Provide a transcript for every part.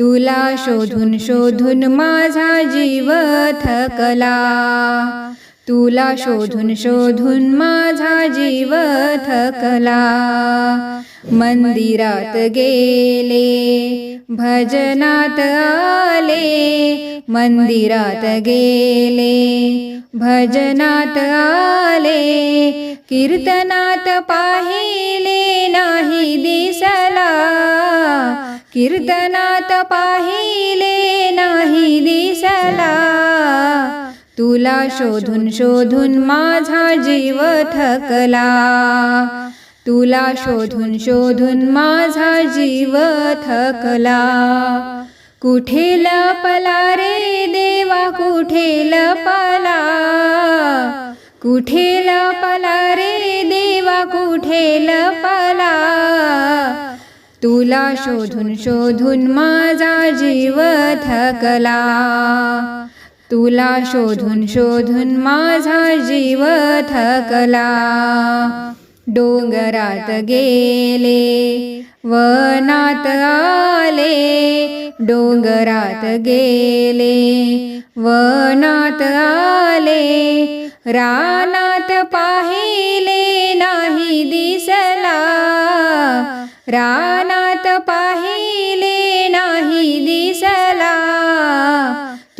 तुला शोधून शोधून माझा जीव थकला. तुला शोधून शोधून माझा जीव थकला. मंदिरात गेले भजनात आले. मंदिरात गेले भजनात आले. कीर्तनात पाहिले नाही दिसला. कीर्तनात पाहिले नाही दिसला तुला शोधून शोधून माझा जीव थकला. तुला शोधून शोधून माझा जीव थकला. कुठे लपला रे देवा कुठे लपला? कुठे लपला रे देवा कुठे लपला? तुला शोधून शोधून माझा जीव थकला. तुला शोधून शोधून माझा जीव थकला. डोंगरात गेले वनात आले. डोंगरात गेले वनात आले. रानात पाहिले नाही दिसला. रानात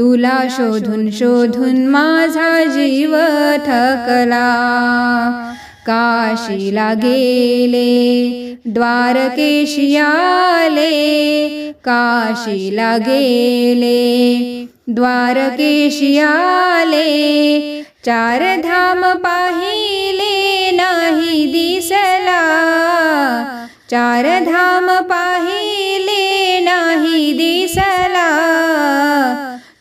तुला शोधून शोधून माझा जीव थकला. काशीला गेले द्वारकेशी आले काशीला गेले द्वारकेशी आले चार धाम पाहिले नाही दिसला. चार धाम पाहिले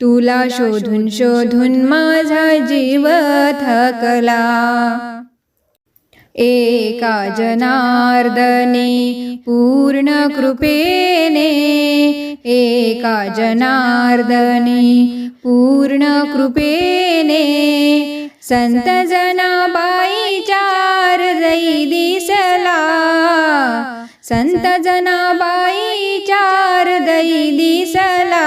तुला शोधून शोधून माझा जीव थकला. एका जनार्दने पूर्ण कृपेने एका जनार्दने पूर्ण कृपेने संत जनाबाई चार दई दिसला. संत जनाबाई चार दई दिसला.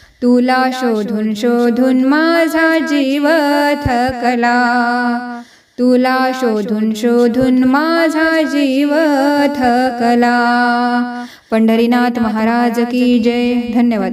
तुला शोधून शोधून माझा जीव थकला तुला शोधून शोधून माझा जीव थकला पंढरीनाथ महाराज की जय. धन्यवाद.